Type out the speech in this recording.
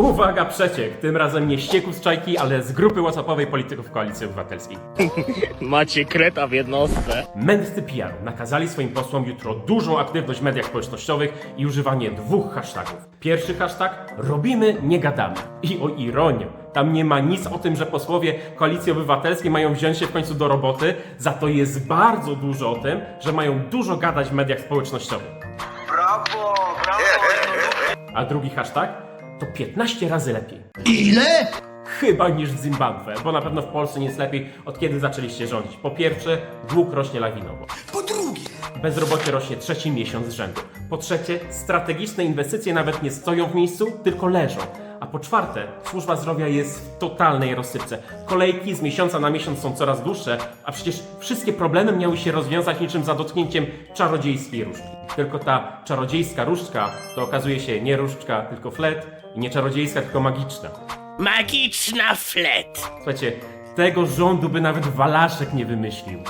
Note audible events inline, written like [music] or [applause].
Uwaga, przeciek! Tym razem nie ścieku z czajki, ale z grupy whatsappowej polityków Koalicji Obywatelskiej. [laughs] Macie kreta w jednostce. Mędrcy PR nakazali swoim posłom jutro dużą aktywność w mediach społecznościowych i używanie dwóch hashtagów. Pierwszy hashtag robimy, nie gadamy. I o ironię, tam nie ma nic o tym, że posłowie Koalicji Obywatelskiej mają wziąć się w końcu do roboty, za to jest bardzo dużo o tym, że mają dużo gadać w mediach społecznościowych. Brawo, brawo! A drugi hashtag to 15 razy lepiej. Ile? Chyba niż w Zimbabwe, bo na pewno w Polsce nie jest lepiej od kiedy zaczęliście rządzić. Po pierwsze, dług rośnie lawinowo. Po drugie, Bezrobocie rośnie trzeci miesiąc z rzędu. Po trzecie, strategiczne inwestycje nawet nie stoją w miejscu, tylko leżą. A po czwarte, służba zdrowia jest w totalnej rozsypce. Kolejki z miesiąca na miesiąc są coraz dłuższe, a przecież wszystkie problemy miały się rozwiązać niczym za dotknięciem czarodziejskiej różdżki. Tylko ta czarodziejska różdżka to okazuje się nie różdżka, tylko flet i nie czarodziejska, tylko magiczna. Magiczna flet. Słuchajcie, tego rządu by nawet Walaszek nie wymyślił.